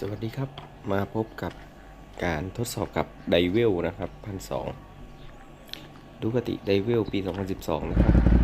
สวัสดีครับมาพบกับการทดสอบกับไดเวลนะครับพันสองดูกติไดเวลปี 2012 นะครับ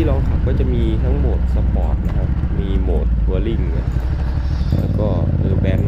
ที่ลองขับก็จะมีทั้งโหมดสปอร์ตนะครับ มีโหมดทัวริงแล้วก็เออแบน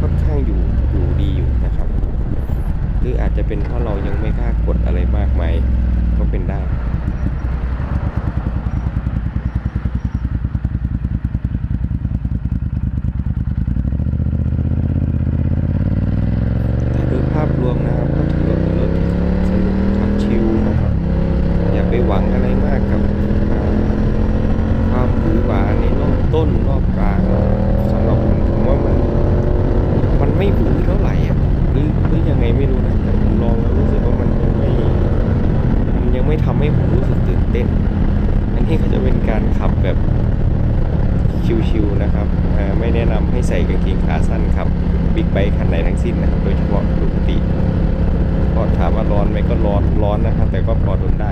ค่อนข้างอยู่อยู่ดีอยู่นะครับ หรืออาจจะเป็นเพราะเรายังไม่กล้ากดอะไรมากมายก็เป็นได้ ขับแบบชิวๆนะครับไม่แนะนำให้ใส่กางเกงขาสั้นครับบิ๊กไบค์คันไหนทั้งสิ้นนะครับโดยเฉพาะดูปติก็ถามว่าร้อนไหมก็ร้อนร้อนนะครับ แต่ก็พอทนได้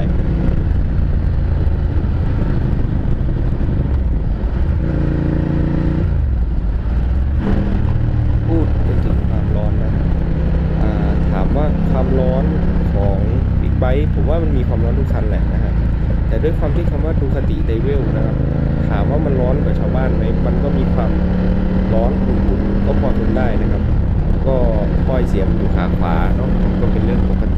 ความร้อนของบิ๊กไบค์ผมว่ามันมีความร้อนทุกคันแหละนะครับ แต่ด้วยความที่คำว่าดูคติไดเวลนะครับ ถามว่ามันร้อนกว่าชาวบ้านไหมมันก็มีความร้อนอุ่นๆก็พอทนได้นะครับ ก็ค่อยเสียมอยู่ขาขวาเนาะก็เป็นเรื่องปกติ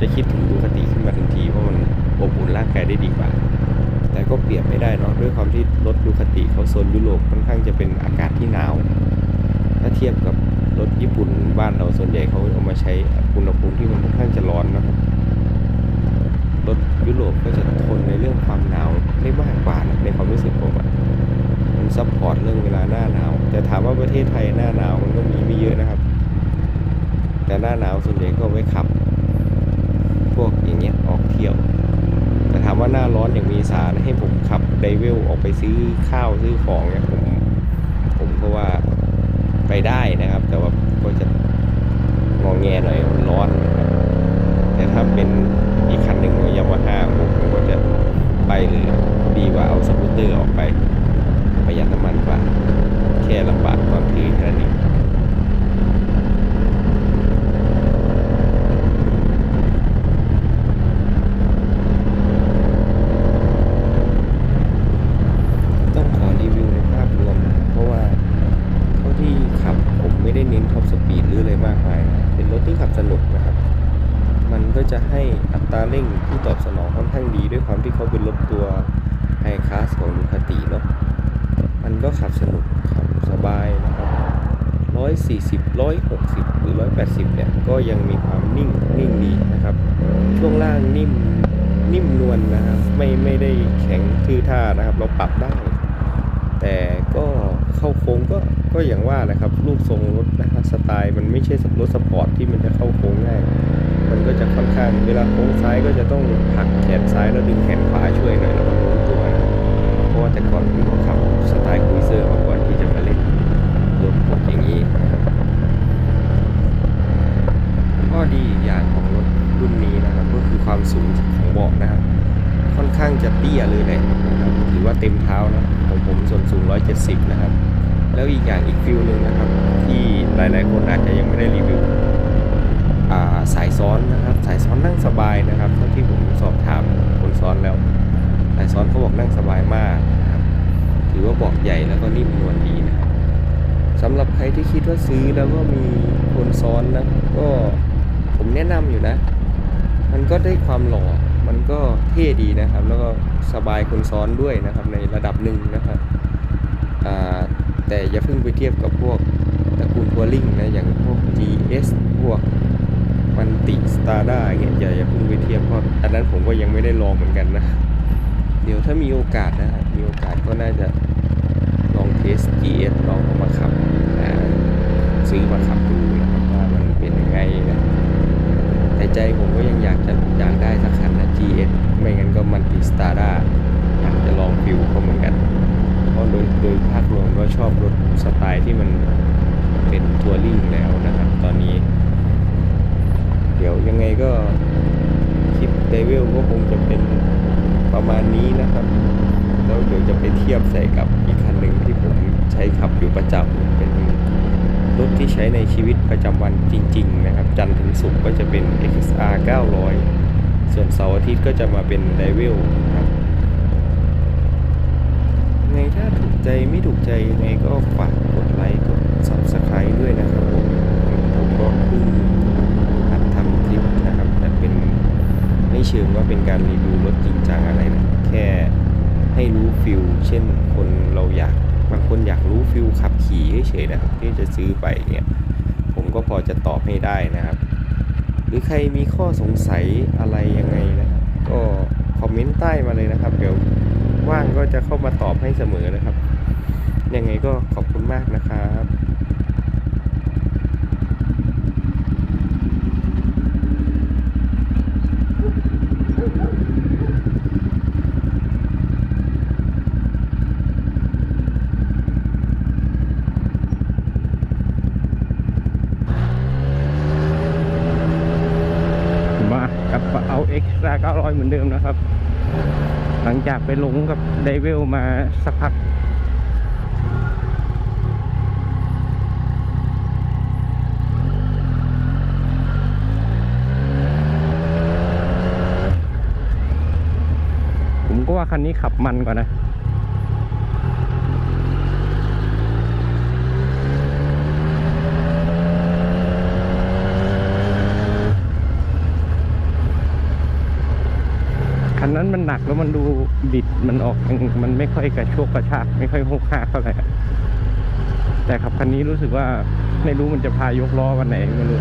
จะคิดถึงดูคติขึ้นมาทันทีเพราะมันอบอุ่นร่างกายได้ดีกว่า แต่ก็เปรียบไม่ได้เนาะด้วยความที่รถดูคติเขาโซนยุโรปค่อนข้างจะเป็นอากาศที่หนาว ถ้าเทียบกับรถญี่ปุ่นบ้านเราส่วนใหญ่เขาเอามาใช้อุณหภูมิที่มันค่อนข้างจะร้อนนะรถยุโรปก็จะทนในเรื่องความหนาวได้มากกว่านะในความรู้สึกผมอะมันซัพพอร์ตเรื่องเวลาหน้าหนาวแต่ถามว่าประเทศไทยหน้าหนาวมันก็มีไม่เยอะนะครับ แต่หน้าหนาวส่วนใหญ่ก็ไว้ขับ วกอย่างเงี้ยออกเที่ยว แต่ถามว่าหน้าร้อนอย่างมีสารให้ผมขับไดเวลออกไปซื้อข้าวซื้อของเนี่ยผมผมก็ว่าไปได้นะครับ แต่ว่าก็จะงองแงหน่อยมันร้อนนะครับแต่ถ้าเป็นอีกคันหนึ่งยามาฮ่าผมผมก็จะไปเลยดีกว่าเอาสกูตเตอร์ออกไปประหยัดน้ำมันกว่าแค่ลำบากตอนถือแค่นั้นเองขอรีวิวในภาพรวมนะเพราะว่าเท่าที่ขับผมไม่ได้เน้นท็อปสปีดหรืออะไรมากมายนะเป็นรถที่ขับสนุกนะครับ มันก็จะให้อัตราเร่งที่ตอบสนองค่อนข้างดีด้วยความที่เขาเป็นรถตัวไฮคลาสของดูคาติเนาะ มันก็ขับสนุกขับสบายนะครับ 140 160 หรือ 180 เนี่ย ก็ยังมีความนิ่งนิ่งดีนะครับ ช่วงล่างนิ่มนิ่มนวลนะครับ ไม่ไม่ได้แข็งทื่อท่านะครับ เราปรับได้ แต่ก็เข้าโค้ง ก็อย่างว่าแหละครับรูปทรงรถนะครับสไตล์มันไม่ใช่รถสปอร์ตที่มันจะเข้าโค้งง่าย มันก็จะค่อนข้างเวลาโค้งซ้ายก็จะต้องผลักแขนซ้ายแล้วดึงแขนขวาช่วยหน่อยแล้วก็โน้ตัวนะเพราะว่าแต่ก่อนผมก็ขับสไตล์คุยเซอร์มาก่อนที่จะมาเล่นรถพวกอย่างนี้นะครับข้อดีอีกอย่างของรถรุ่นนี้นะครับก็คือความสูงของเบาะนะครับค่อนข้างจะเตี้ยเลยแหละนะครับถือว่าเต็มเท้านะของผมส่วนสูง 170 นะครับ แล้วอีกอย่างอีกฟิลหนึ่งนะครับ ที่หลาย ๆ คนอาจจะยังไม่ได้รีวิวาสายซ้อนนะครับ สายซ้อนนั่งสบายนะครับเท่าที่ผมสอบถามคนซ้อนแล้ว สายซ้อนเขาบอกนั่งสบายมากนะครับถือว่าเบาะใหญ่แล้วก็นิ่มนวลดีนะครับสำหรับใครที่คิดว่าซื้อแล้วก็มีคนซ้อนนะก็ผมแนะนำอยู่นะ มันก็ได้ความหล่อมันก็เท่ดีนะครับ แล้วก็สบายคนซ้อนด้วยนะครับในระดับหนึ่งนะครับ แต่อย่าเพิ่งไปเทียบกับพวกตระกูลทัวริงนะอย่างพวก GS พวกมันติสตาร์ด้าเงี้ยอย่าอย่าเพิ่งไปเทียบเพราะอันนั้นผมก็ยังไม่ได้ลองเหมือนกันนะ เดี๋ยวถ้ามีโอกาสนะ มีโอกาสก็น่าจะลองเทส GS ลองเอามาขับอ่าซื้อมาขับดูนะครับว่ามันเป็นยังไงนะแต่ใจผมก็ยังอยากจะอยากได้สักคันนะ GS ไม่งั้นก็มันติสตาร์ด้า ก็ชอบรถสไตล์ที่มันเป็นทัวริงแล้วนะครับ ตอนนี้ เดี๋ยวยังไงก็คลิปเดวิลก็คงจะเป็นประมาณนี้นะครับ แล้วเดี๋ยวจะไปเทียบใส่กับอีกคันหนึ่งที่ผมใช้ขับอยู่ประจำเป็นรถที่ใช้ในชีวิตประจำวันจริง ๆ นะครับ จันทร์ถึงศุกร์ก็จะเป็น XR 900 ส่วนเสาร์อาทิตย์ก็จะมาเป็น d i v e l ครับยัง ไงถ้าถูกใจไม่ถูกใจยังไงก็ฝากกดไลค์กด Subscribe ด้วยนะครับผมผมก็เพิ่งหัดทำคลิปนะครับ แต่เป็นไม่เชิงว่าเป็นการรีวิวรถจริงจังอะไรนะแค่ให้รู้ฟิลเช่นคนเราอยากบางคนอยากรู้ฟิลขับขี่เฉยๆนะครับที่จะซื้อไปเนี่ยผมก็พอจะตอบให้ได้นะครับ หรือใครมีข้อสงสัยอะไรยังไงนะก็คอมเมนต์ใต้มาเลยนะครับ เดี๋ยว ว่างก็จะเข้ามาตอบให้เสมอนะครับ ยังไงก็ขอบคุณมากนะครับมากับเาเอ็ X900 เหมือนเดิมนะครับ หลังจากไปลงกับไดเวลมาสักพัก ผมก็ว่าคันนี้ขับมันกว่านะ นั้นมันหนักแล้วมันดูบิดมันออกมันไม่ค่อยกระโชกกระชากไม่ค่อยโคกคากเท่าไหร่แต่ขับคันนี้รู้สึกว่าไม่รู้มันจะพายกล้อวันไหนไม่รู้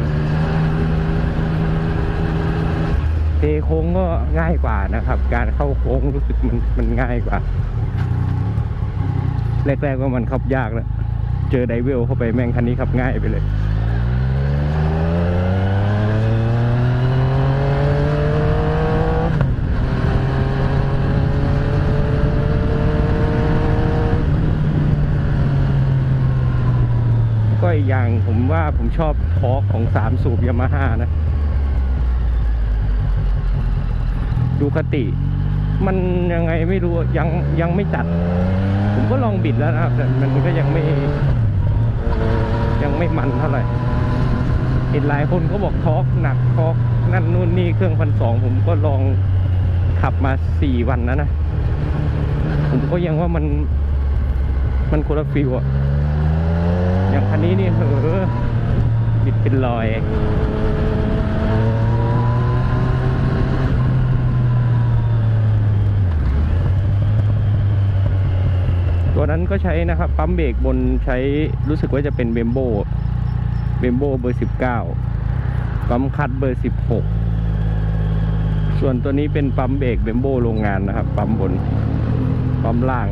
เทโค้งก็ง่ายกว่านะครับ การเข้าโค้งรู้สึกมันมันง่ายกว่าแรกๆว่ามันขับยากแล้วเจอไดเวลเข้าไปแม่งคันนี้ขับง่ายไปเลย ก็อีกอย่างผมว่าผมชอบทอร์กของสามสูบยามาฮ่านะ ดูคติ มันยังไงไม่รู้ยังยังไม่จัด ผมก็ลองบิดแล้วนะครับแต่มันก็ยังไม่ยังไม่มันเท่าไหร่เห็นหลายคนก็บอกทอร์กหนักทอร์กนั่นนู่นนี่เครื่องพันสองผมก็ลองขับมาสี่วันแล้วนะ ผมก็ยังว่ามันมันคนละฟิลอะ อย่างคันนี้นี่เหอบิดเป็นรอยตัวนั้นก็ใช้นะครับ ปั๊มเบรกบนใช้รู้สึกว่าจะเป็นเบมโบเบมโบเบอร์สิบเก้าปั๊มคัดเบอร์สิบหกส่วนตัวนี้เป็นปั๊มเบรกเบมโบโรงงานนะครับ ปั๊มบน ปั๊มล่าง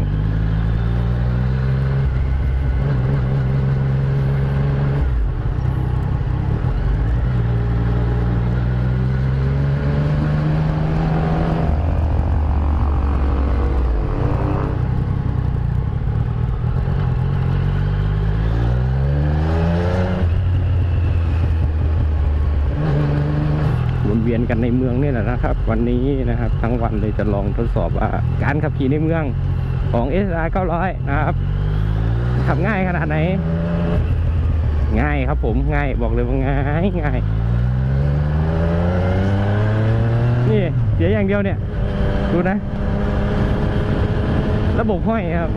เวียนกันในเมืองนี่แหละนะครับ วันนี้นะครับ ทั้งวันเลยจะลองทดสอบว่าการขับขี่ในเมืองของ SR 900 นะครับขับง่ายขนาดไหน ง่ายครับผมง่ายบอกเลยว่าง่ายง่ายนี่เสียอย่างเดียวเนี่ย ดูนะ ระบบห้อยครับ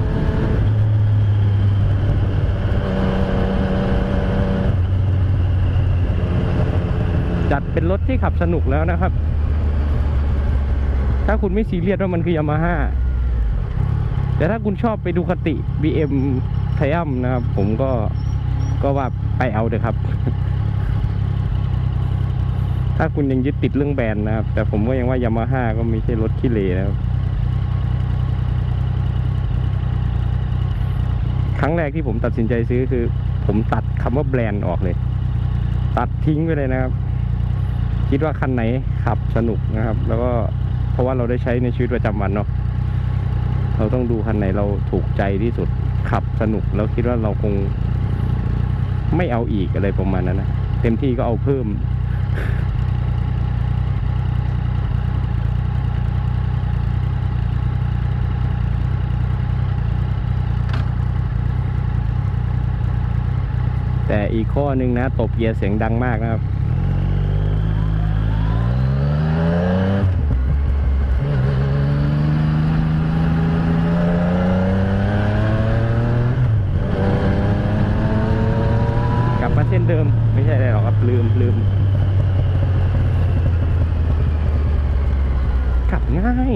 จัดเป็นรถที่ขับสนุกแล้วนะครับ ถ้าคุณไม่ซีเรียสว่ามันคือยามาฮ่าแต่ถ้าคุณชอบไปดูคติ BM ไทอัมนะครับ ผมก็ก็ว่าไปเอาเถอะครับ ถ้าคุณยังยึดติดเรื่องแบรนด์นะครับ แต่ผมก็ยังว่ายามาฮ่าก็ไม่ใช่รถขี้เหร่นะครับครั้งแรกที่ผมตัดสินใจซื้อคือ ผมตัดคำว่าแบรนด์ออกเลย ตัดทิ้งไปเลยนะครับ คิดว่าคันไหนขับสนุกนะครับ แล้วก็เพราะว่าเราได้ใช้ในชีวิตประจำวันเนาะเราต้องดูคันไหนเราถูกใจที่สุดขับสนุกแล้วคิดว่าเราคง ไม่เอาอีกอะไรประมาณนั้นนะเต็มที่ก็เอาเพิ่มแต่อีกข้อหนึ่งนะ ตบเกียร์เสียงดังมากนะครับ กลับมาเส้นเดิม ไม่ใช่อะไรหรอกครับ ลืมลืมขับง่าย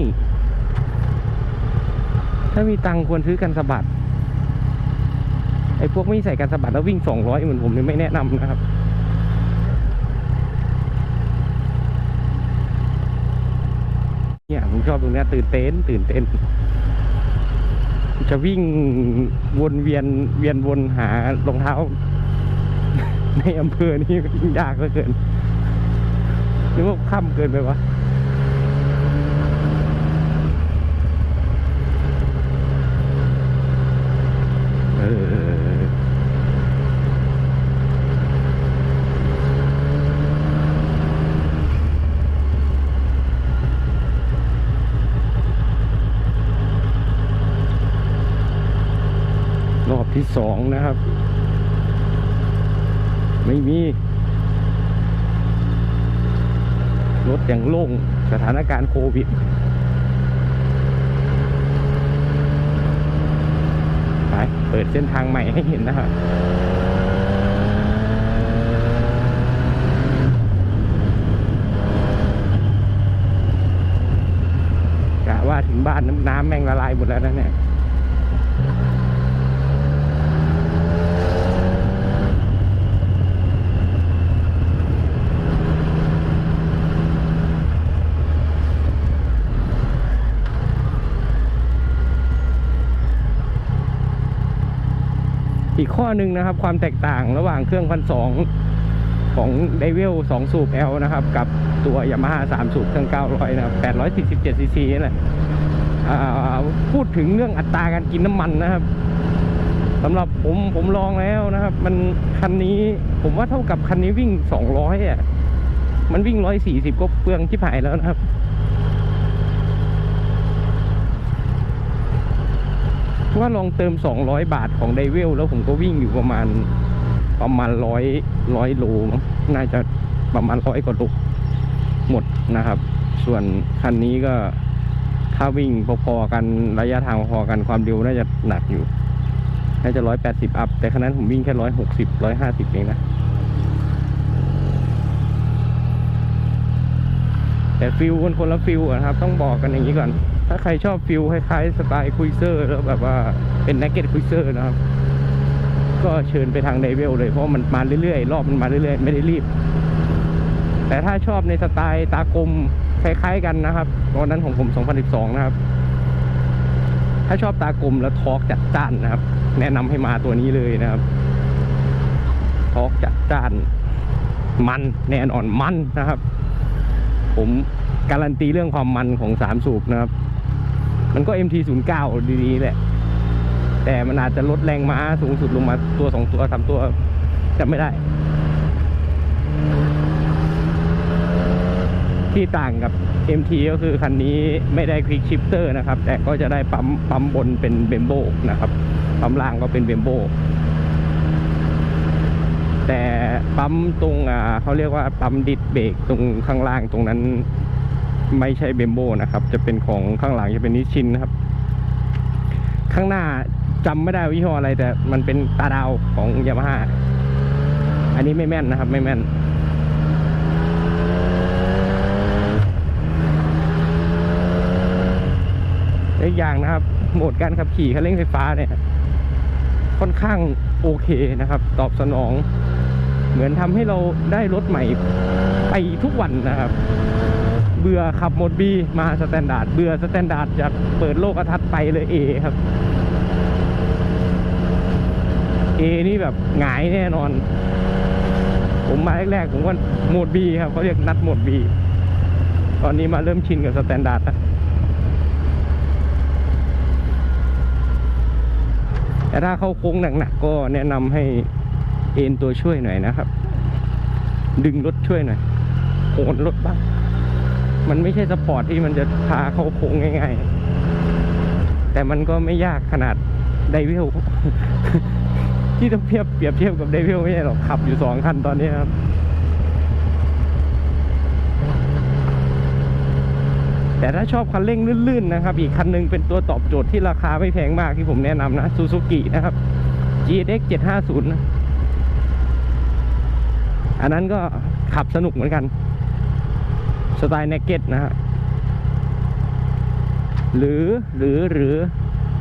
ถ้า มีตังควรซื้อกันสะบัดไอ้พวกไม่ใส่กันสะบัดแล้ววิ่งสองร้อยเหมือนผมนี่ไม่แนะนำนะครับเนี่ยผมชอบตรงนี้ตื่นเต้นตื่นเต้น จะวิ่งวนเวียนเวียนวนหารองเท้า ในอำเภอนี่ยากเหลือเกินนึกว่าค่ำเกินไปวะ ที่สองนะครับ ไม่มี รถอย่างโล่งสถานการณ์โควิดไปเปิดเส้นทางใหม่ให้เห็นนะครับกะว่าถึงบ้านน้ำน้ำแม่งละลายหมดแล้วนะเนี่ย อีกข้อหนึ่งนะครับ ความแตกต่างระหว่างเครื่องพันสองของ d e v i l 2สูบ L นะครับ กับตัว Yamaha 3สูบเครื่อง900นะครับ847 cc นี่แหละพูดถึงเรื่องอัตราการกินน้ำมันนะครับสำหรับผมผมลองแล้วนะครับ มันคันนี้ผมว่าเท่ากับคันนี้วิ่ง200อะมันวิ่ง140ก็เปลืองที่ผายแล้วนะครับ ว่าลองเติม 200 บาทของไดเวลแล้วผมก็วิ่งอยู่ประมาณประมาณร้อยร้อยโลมั้งน่าจะประมาณร้อยกว่าโลหมดนะครับ ส่วนคันนี้ก็ถ้าวิ่งพอๆกันระยะทางพอๆกันความเร็วน่าจะหนักอยู่ น่าจะร้อยแปดสิบอัพ แต่คันนั้นผมวิ่งแค่ร้อยหกสิบร้อยห้าสิบเองนะ แต่ฟิลคนคนละฟิลอะครับ ต้องบอกกันอย่างนี้ก่อนาใครชอบฟิลคล้ายๆสไตล์คุยเซอร์แล้วแบบว่าเป็นนักเก็ตคุยเซอร์นะครับ ก็เชิญไปทางไดเวลเลยเพราะมันมาเรื่อยๆ รอบมันมาเรื่อยๆ ไม่ได้รีบ แต่ถ้าชอบในสไตล์ตากลมคล้ายๆกันนะครับตอนนั้นของผม 2012 นะครับ ถ้าชอบตากลมแล้วทอร์กจัดจ้านนะครับ แนะนำให้มาตัวนี้เลยนะครับ ทอร์กจัดจ้าน มันแน่นอนมันนะครับ ผมการันตีเรื่องความมันของสามสูบนะครับ มันก็ MT09 ดีๆแหละ แต่มันอาจจะลดแรงม้าสูงสุดลงมาตัวสองตัวสามตัวจำไม่ได้ ที่ต่างกับ MT ก็คือคันนี้ไม่ได้ควิกชิปเตอร์นะครับ แต่ก็จะได้ปั๊มปั๊มบนเป็นเบมโบนะครับ ปั๊มล่างก็เป็นเบมโบแต่ปั๊มตรงอ่าเขาเรียกว่าปั๊มดิดเบรกตรงข้างล่างตรงนั้น ไม่ใช่เบมโบนะครับ จะเป็นของข้างหลังจะเป็นนิชินนะครับ ข้างหน้าจำไม่ได้ว่ายี่ห้ออะไรแต่มันเป็นตาดาวของยามาฮ่าอันนี้ไม่แม่นนะครับ ไม่แม่นอีกอย่างนะครับ โหมดการขับขี่คันเร่งไฟฟ้าเนี่ย ค่อนข้างโอเคนะครับ ตอบสนอง เหมือนทำให้เราได้รถใหม่ไปทุกวันนะครับ เบื่อขับหมด B มาสแตนดาร์ดเบื่อสแตนดาร์ดจะเปิดโลกทัศน์ไปเลย A ครับ A นี่แบบหงายแน่นอน ผมมาแรกๆผมว่าโหมด B ครับเขาเรียกนัดโหมด B ตอนนี้มาเริ่มชินกับสแตนดาร์ดแล้วแต่ถ้าเข้าโค้งหนักๆก็แนะนำให้เอ็นตัวช่วยหน่อยนะครับ ดึงรถช่วยหน่อยโหนรถบ้าง มันไม่ใช่สปอร์ตที่มันจะพาเข้าโค้งง่ายๆ แต่มันก็ไม่ยากขนาดไดวิลที่ต้องเทียบเปรียบเทียบกับไดวิลไม่ใช่หรอกขับอยู่สองคันตอนนี้ครับแต่ถ้าชอบคันเร่งลื่นๆนะครับ อีกคันหนึงเป็นตัวตอบโจทย์ที่ราคาไม่แพงมากที่ผมแนะนำนะซูซูกินะครับ GX 750นะอันนั้นก็ขับสนุกเหมือนกัน สไตล์เนกเก็ตนะฮะหรือหรือหรือ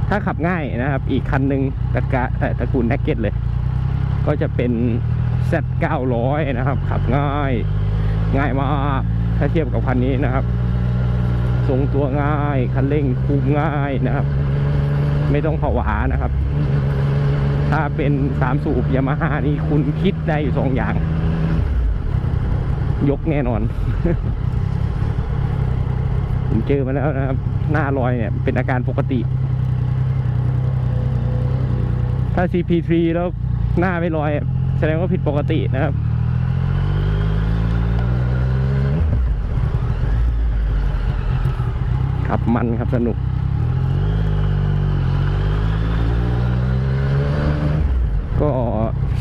ถ้าขับง่ายนะครับ อีกคันหนึ่งตะกะตระกูลเนกเก็ตเลย ก็จะเป็น Z 900 นะครับ ขับง่าย ง่ายมากถ้าเทียบกับคันนี้นะครับทรงตัวง่าย คันเร่งคุมง่ายนะครับ ไม่ต้องผวานะครับ ถ้าเป็นสามสูบยามาฮ่านี่คุณคิดได้อยู่สองอย่าง ยกแน่นอน ผมเจอมาแล้วนะครับ หน้ารอยเนี่ย เป็นอาการปกติ ถ้า CP3 แล้วหน้าไม่ลอย แสดงว่าผิดปกตินะครับขับมันครับสนุก ก็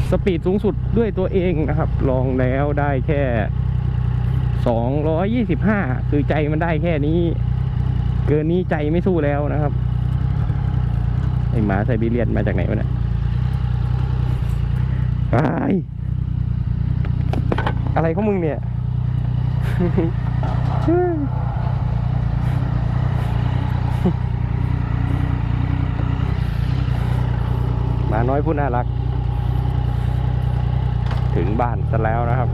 สปีดสูงสุดด้วยตัวเองนะครับ ลองแล้วได้แค่ สองร้อยยี่สิบห้าคือใจมันได้แค่นี้ เกินนี้ใจไม่สู้แล้วนะครับไอหมาไซบีเรียนมาจากไหนวะเนี่ยไออะไรของมึงเนี่ยหมาน้อยผู้น่ารัก ถึงบ้านซะแล้วนะครับ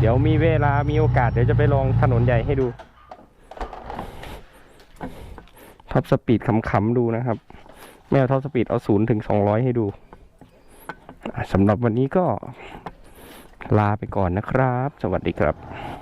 เดี๋ยวมีเวลามีโอกาสเดี๋ยวจะไปลองถนนใหญ่ให้ดูท็อปสปีดขำๆดูนะครับ แม่ท็อปสปีดเอาศูนย์ถึงสองร้อยให้ดูสำหรับวันนี้ก็ลาไปก่อนนะครับ สวัสดีครับ